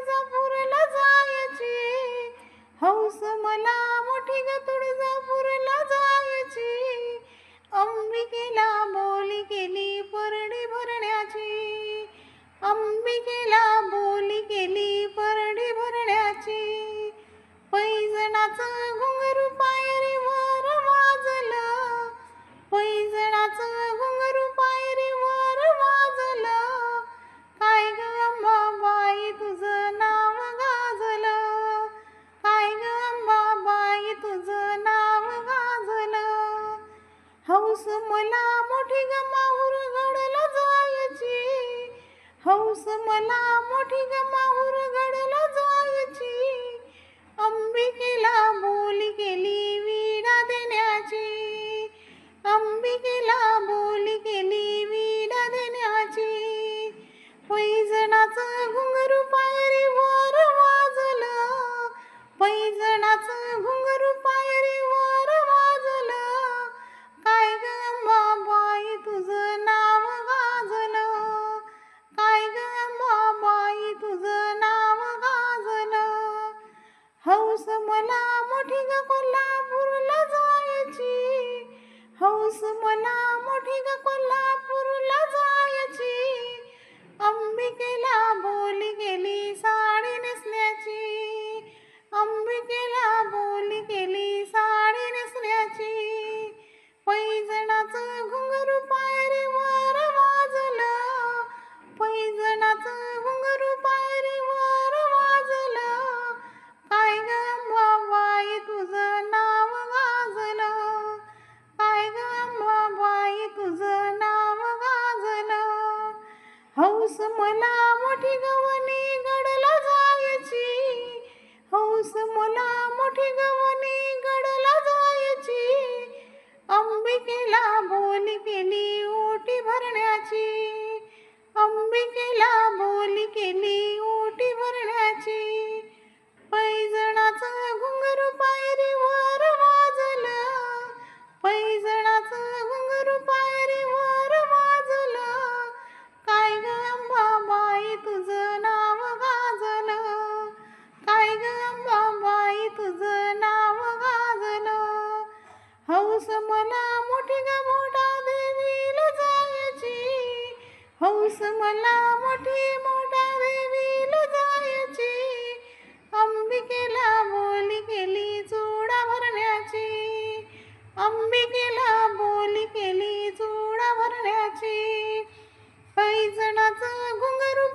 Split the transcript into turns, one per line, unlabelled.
तुळजापूरला जायची. हौस मला मोठी ग तुळजापूरला जायची. हौस मला मोठी गमावर घडलं जायची. हौस मला मोठी गमावर मोठी ग कोल्हापूरला जायची. हौस मला मोठी ग कोल्हा 这个。हौस मला मोठी ग मोठा देवीला जायची. हौस मला मोठी मोठा देवीला जायची. अंबिकेला बोली केली चुडा भरण्याची. अंबिकेला बोली केली चुडा भरण्याची. पैजणाचं घुंगरू